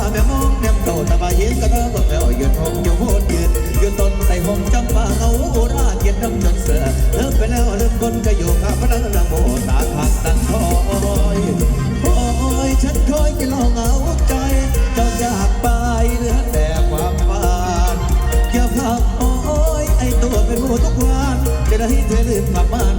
าแม่มองแม่เก่าตาบาเย็นก็ะเทาะแล้วยืนหงอยู่โพดยืนยืนต้นไต่หงจำปาเขาโอราเกียรติดำจนเสือเลิกไปแล้วเลิกคนก็อยู่ข้าพระนังโมตาผักตันคอยคอยฉันคอยจะลองเอาใจเจ้อยากไปเหลือแต่ความฝันอย่าพักอ้อยไอตัวเป็นหัวทุกวันจะได้เธอลืมความมัน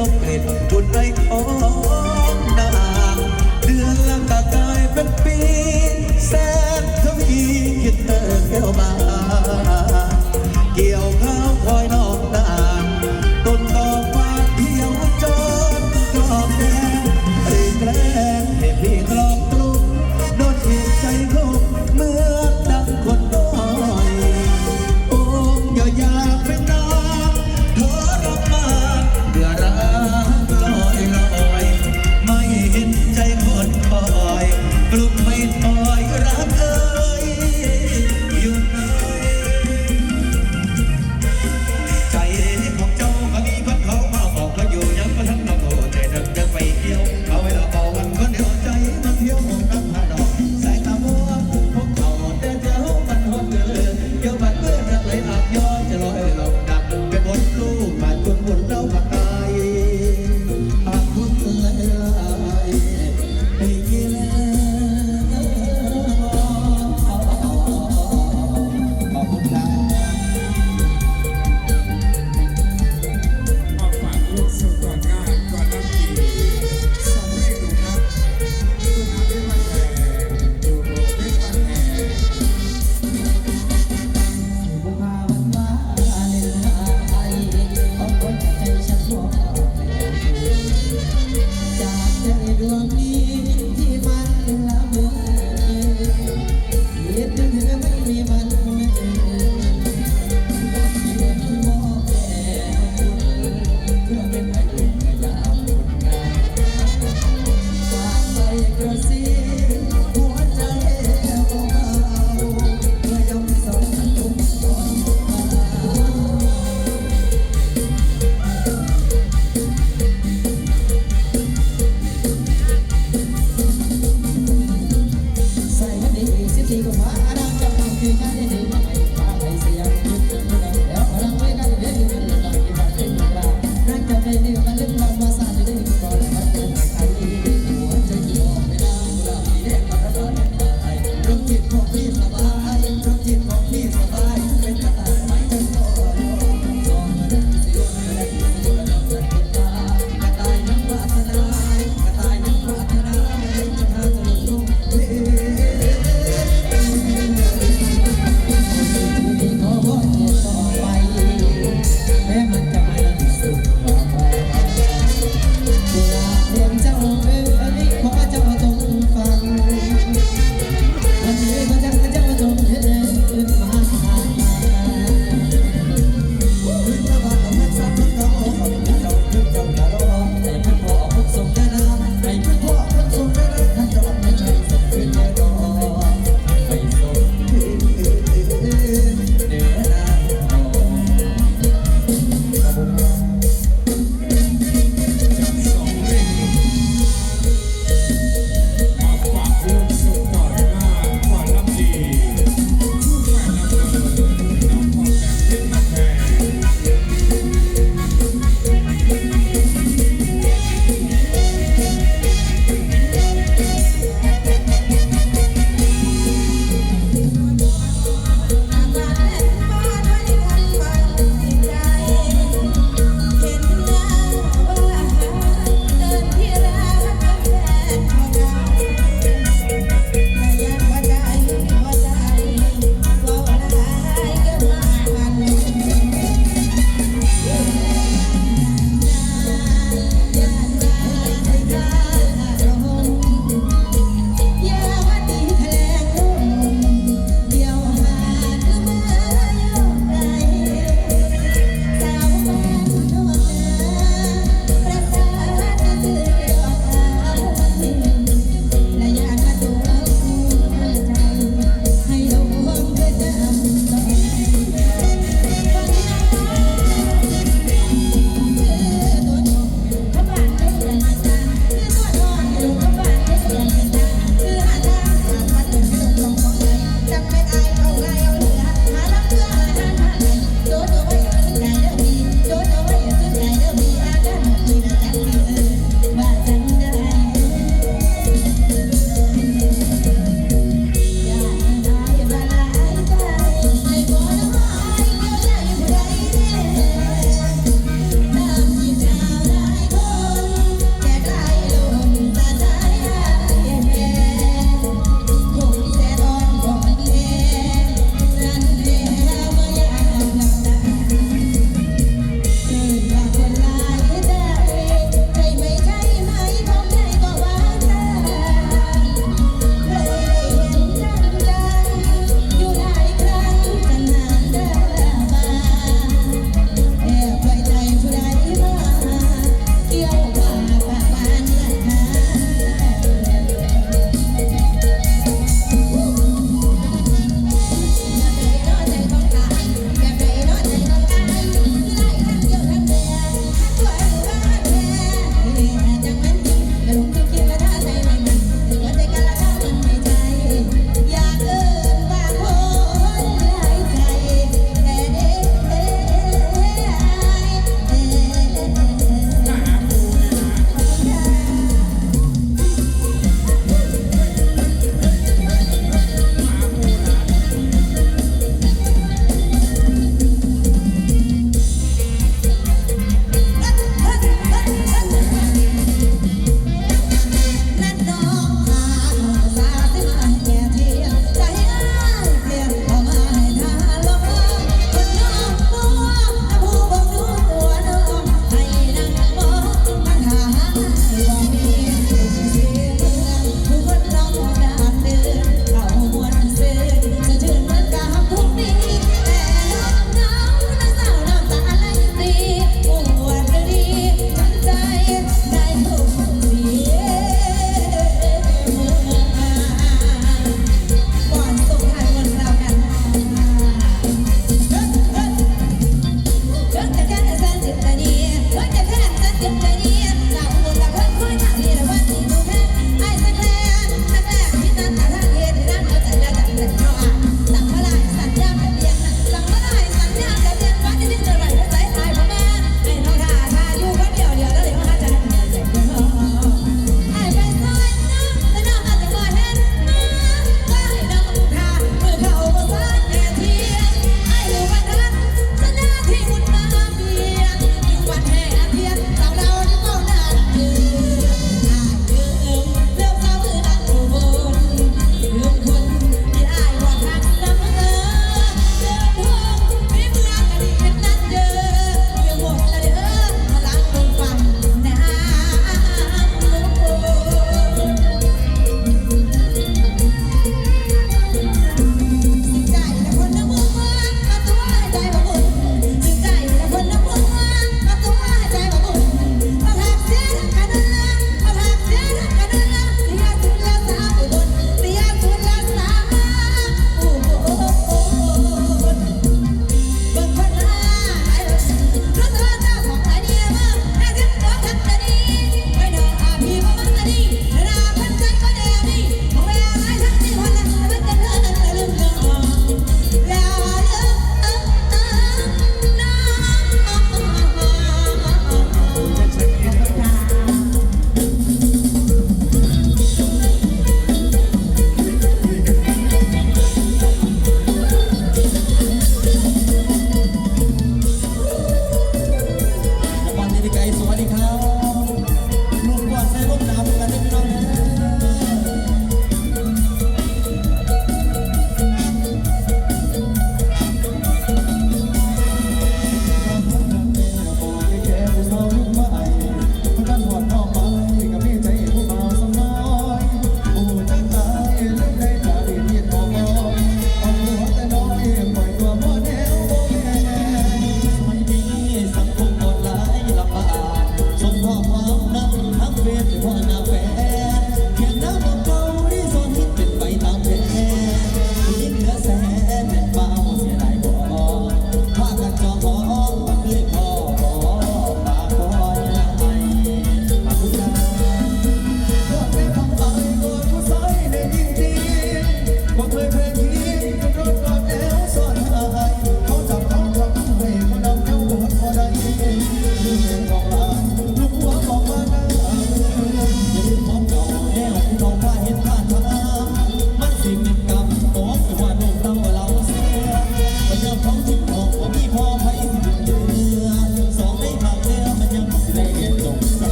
ดมกลิ่นบุญในขอ จิตของพี่